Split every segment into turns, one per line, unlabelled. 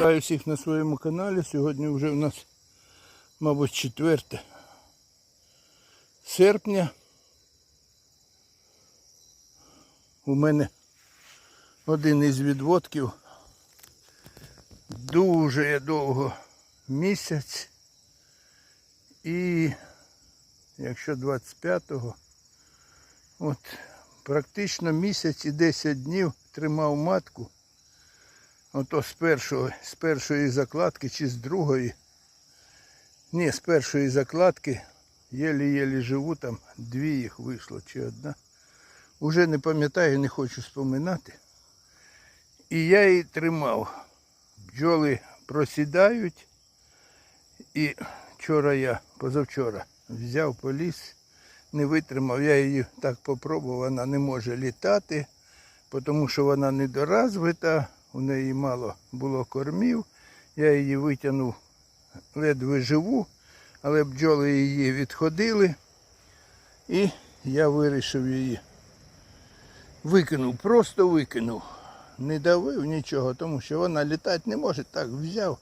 Вітаю всіх на своєму каналі. Сьогодні вже у нас, мабуть, 4 серпня. У мене один із відводків. Дуже я довго місяць. І якщо 25-го, от практично місяць і 10 днів тримав матку. Ото з першого, з першої закладки чи з другої. Ні, з першої закладки єлі-єлі живу, там дві їх вийшло чи одна. Уже не пам'ятаю, не хочу споминати. І я її тримав. Бджоли просідають. І вчора я, позавчора, взяв поліс, не витримав. Я її так попробував, вона не може літати, тому що вона недоразвита, у неї мало було кормів. Я її витягнув ледве живу, але бджоли її відходили. І я вирішив її. Викинув, просто викинув. Не давив нічого, тому що вона літати не може. Так взяв,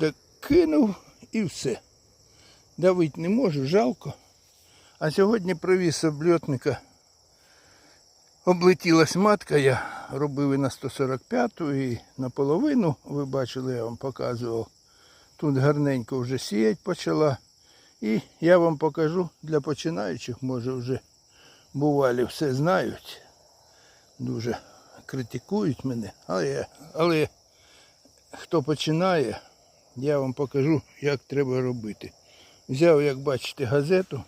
так кинув і все. Давити не можу, жалко. А сьогодні привіз обльотника. Облетілась матка, я робив і на 145-ту, і наполовину, ви бачили, я вам показував. Тут гарненько вже сіять почала. І я вам покажу для починаючих, може вже бувалі все знають. Дуже критикують мене. Але, але хто починає, я вам покажу, як треба робити. Взяв, як бачите, газету,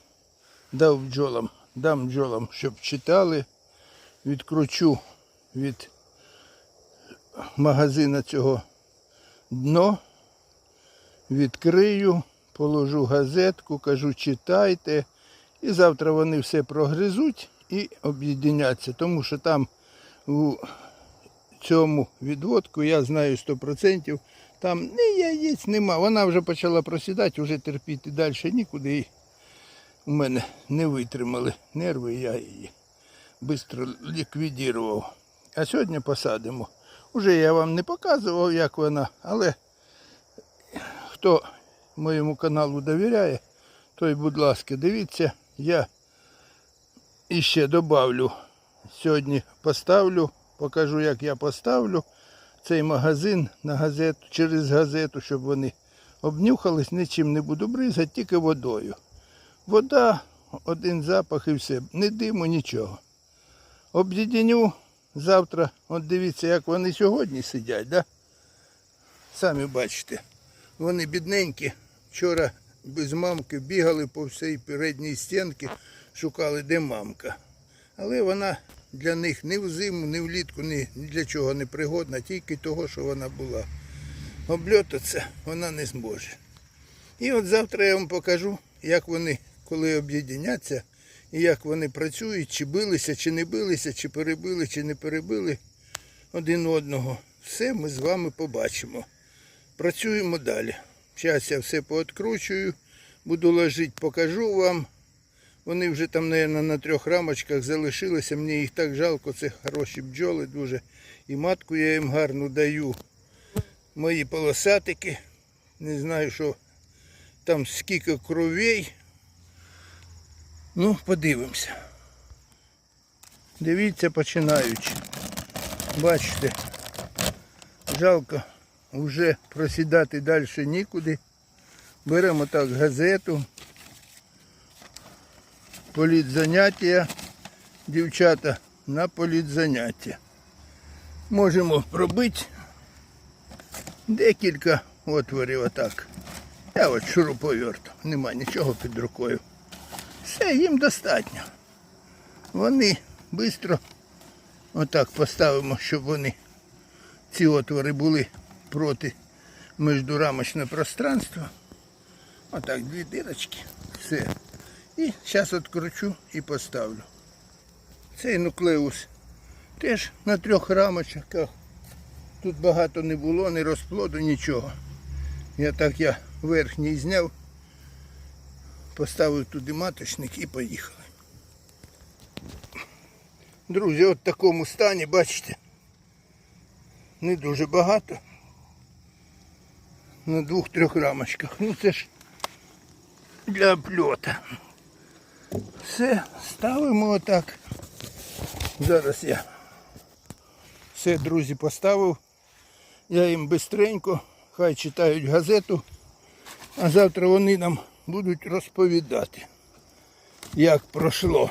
дав бджолам, дам бджолам, щоб читали, відкручу від магазина цього дно, відкрию, положу газетку, кажу, читайте. І завтра вони все прогризуть і об'єднаться, тому що там у цьому відводку, я знаю 100%, там ні яєць нема. Вона вже почала просідати, вже терпіти далі нікуди. І у мене не витримали нерви, я її швидко ліквідував. А сьогодні посадимо. Уже я вам не показував, як вона, але хто моєму каналу довіряє, той, будь ласка, дивіться, я іще добавлю. Сьогодні поставлю, покажу, як я поставлю цей магазин на газету, через газету, щоб вони обнюхались, нічим не буду бризати, тільки водою. Вода, один запах і все. Не диму, нічого. Об'єдню завтра, от дивіться, як вони сьогодні сидять, да? Самі бачите. Вони бідненькі. Вчора без мамки бігали по всій передній стінці, шукали, де мамка. Але вона для них ні в зиму, ні влітку, ні, для чого не пригодна, тільки того, що вона була. Обльотатися вона не зможе. І от завтра я вам покажу, як вони, коли об'єднаться, і як вони працюють, чи билися, чи не билися, чи перебили, чи не перебили один одного. Все ми з вами побачимо. Працюємо далі. Зараз я все пооткручую, буду ложити, покажу вам. Вони вже там, мабуть, на трьох рамочках залишилися. Мені їх так жалко, це хороші бджоли дуже. І матку я їм гарну даю. Мої полосатики. Не знаю, що там скільки кровей. Ну, подивимося. Дивіться, починаючи. Бачите, жалко вже просідати далі нікуди. Беремо так газету. Політзаняття. Дівчата на політзаняття. Можемо пробити декілька отворів отак. Я от шуруповерт, нема нічого під рукою. Їм достатньо. Вони швидко отак поставимо, щоб вони ці отвори були проти міждурамочне пространство. Отак, дві дирочки. Все. І зараз відкручу і поставлю. Цей нуклеус теж на трьох рамочках. Тут багато не було, ні розплоду, нічого. Я так я верхній зняв, поставив туди маточник і поїхали. Друзі, от в такому стані, бачите, не дуже багато. на двох-трьох рамочках. Ну це ж для опльота. Все, ставимо отак. Зараз я все, друзі, поставив. Я їм бистренько, хай читають газету, а завтра вони нам будуть розповідати, як пройшло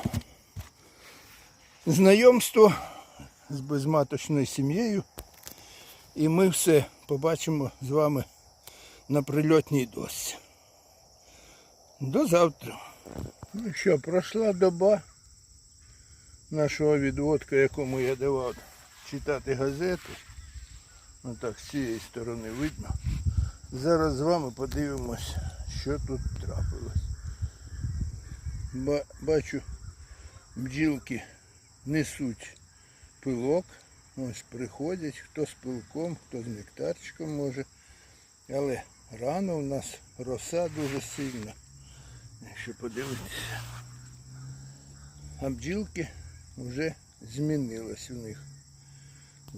знайомство з безматочною сім'єю. І ми все побачимо з вами на прильотній досці. До завтра. Ну що, пройшла доба нашого відводка, якому я давав читати газету. Отак з цієї сторони видно. Зараз з вами подивимось, що тут трапилось. Бачу, бджілки несуть пилок. Ось приходять, хто з пилком, хто з нектарчиком може. Але рано у нас роса дуже сильна. Якщо подивитися. А бджілки вже змінилась у них.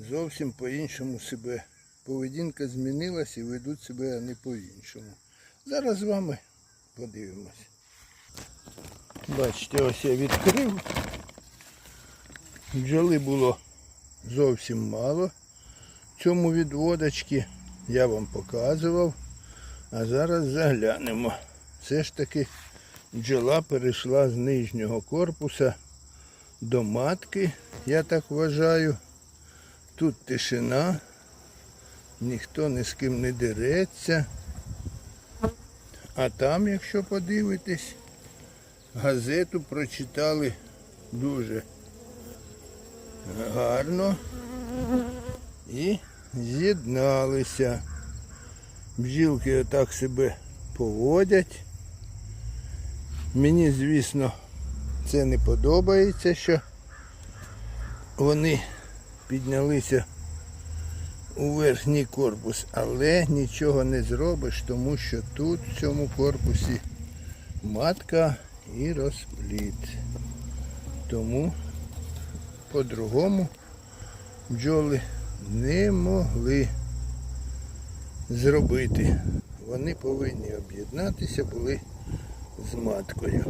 Зовсім по-іншому себе. Поведінка змінилась і ведуть себе вони по-іншому. Зараз з вами подивимось. Бачите, ось я відкрив. Бджоли було зовсім мало. Цьому відводочці я вам показував. А зараз заглянемо. Все ж таки бджола перейшла з нижнього корпуса до матки, я так вважаю. Тут тишина, ніхто ні з ким не дереться. А там, якщо подивитись, газету прочитали дуже гарно і з'єдналися. Бджілки отак себе поводять. Мені, звісно, це не подобається, що вони піднялися у верхній корпус, але нічого не зробиш, тому що тут в цьому корпусі матка і розпліт. Тому по-другому бджоли не могли зробити. Вони повинні об'єднатися були з маткою.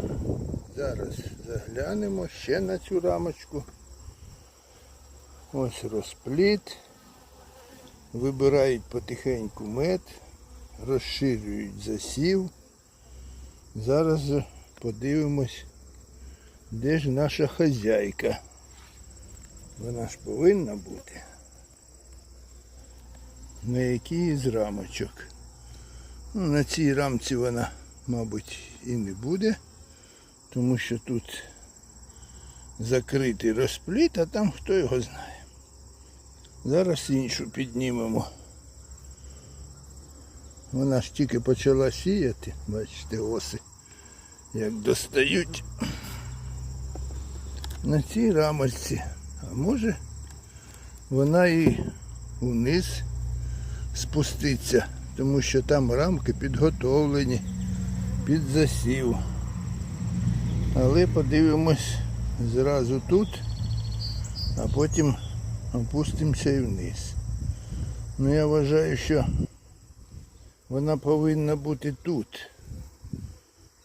Зараз заглянемо ще на цю рамочку. Ось розпліт. Вибирають потихеньку мед, розширюють засів. Зараз подивимось, де ж наша хазяйка. Вона ж повинна бути. На якій із рамочок. Ну, на цій рамці вона, мабуть, і не буде, тому що тут закритий розпліт, а там хто його знає. Зараз іншу піднімемо. Вона ж тільки почала сіяти, бачите, оси, як достають на цій рамочці. А може вона і вниз спуститься, тому що там рамки підготовлені під засів. Але подивимось зразу тут, а потім опустимося і вниз. Ну я вважаю, що вона повинна бути тут.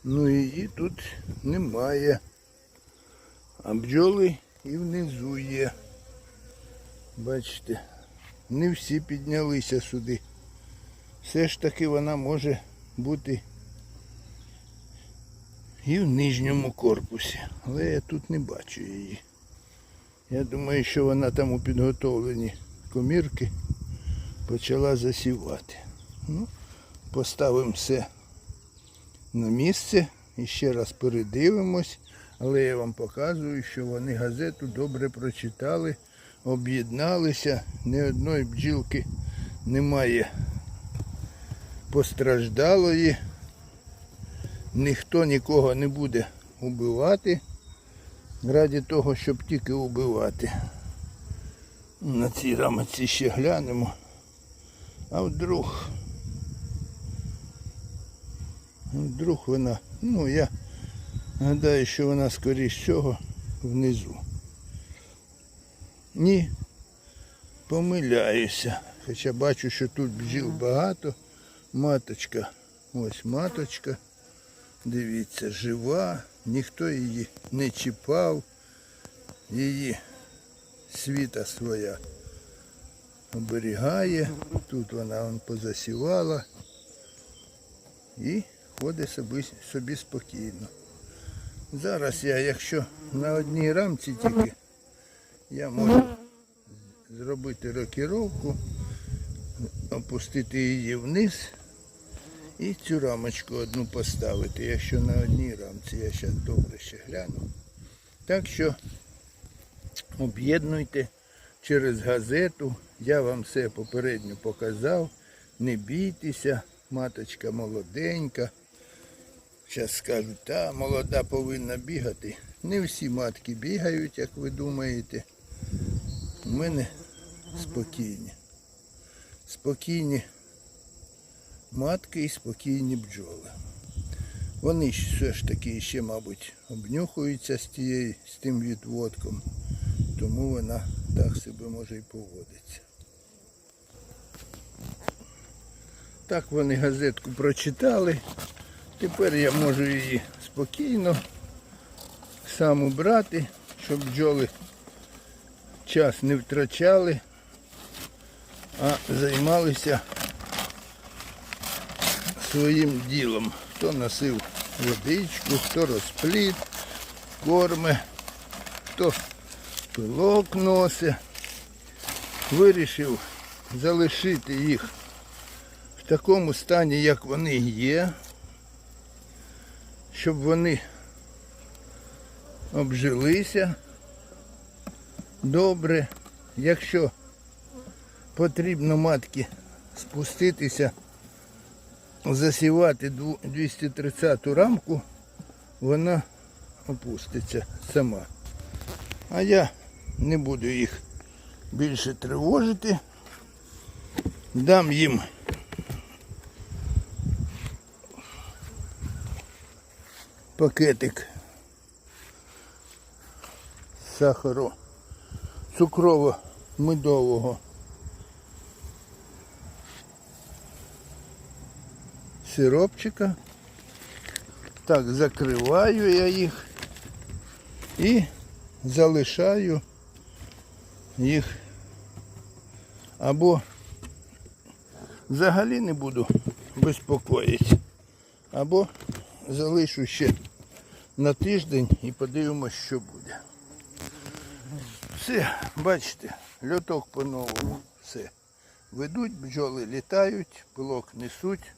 Ну її тут немає. А бджоли і внизу є. Бачите, не всі піднялися сюди. Все ж таки вона може бути і в нижньому корпусі. Але я тут не бачу її. Я думаю, що вона там у підготовленні комірки почала засівати. Ну, Поставимо все на місце і ще раз передивимось. Але я вам показую, що вони газету добре прочитали, об'єдналися, ні одної бджілки немає постраждалої, ніхто нікого не буде убивати раді того, щоб тільки убивати. На цій рамоці ще глянемо. А вдруг, вдруг вона, ну я гадаю, що вона скоріш всього внизу. Ні, помиляюся. Хоча бачу, що тут бджіл багато, Маточка, ось маточка. Дивіться, жива, ніхто її не чіпав. Її світа своя оберігає. Тут вона он позасівала і ходить собі, собі спокійно. Зараз я, якщо на одній рамці тільки, я можу зробити рокіровку, опустити її вниз і цю рамочку одну поставити, якщо на одній рамці. Я зараз добре ще гляну. Так що об'єднуйте через газету. Я вам все попередньо показав. Не бійтеся, маточка молоденька. Зараз скажуть, та молода повинна бігати. Не всі матки бігають, як ви думаєте. У мене спокійні. Спокійні матки і спокійні бджоли. Вони все ж таки ще, мабуть, обнюхуються з, тією, з тим відводком, тому вона так себе може і поводиться. Так вони газетку прочитали. Тепер я можу її спокійно сам убрати, щоб бджоли час не втрачали, а займалися своїм ділом. Хто носив водичку, хто розпліт, корме, хто пилок носить. Вирішив залишити їх в такому стані, як вони є, щоб вони обжилися добре. Якщо потрібно матки спуститися, засівати дву- 230 рамку, вона опуститься сама. А я не буду їх більше тривожити. Дам їм пакетик сахару цукрово-медового сиропчика. Так, закриваю я їх і залишаю їх або взагалі не буду безпокоїтися, або залишу ще на тиждень і подивимось, що буде. Все, бачите, льоток по-новому. Все. Ведуть, бджоли літають, пилок несуть.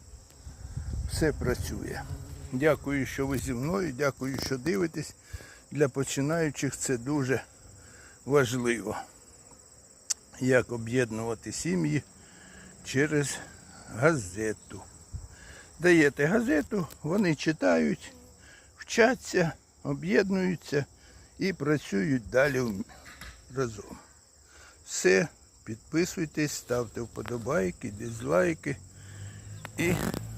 Все працює. Дякую, що ви зі мною, дякую, що дивитесь. Для починаючих це дуже важливо. Як об'єднувати сім'ї через газету. Даєте газету, вони читають, вчаться, об'єднуються і працюють далі разом. Все, підписуйтесь, ставте вподобайки, дизлайки і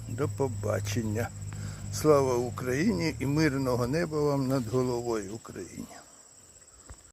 до побачення. Слава Україні і мирного неба вам над головою Україні.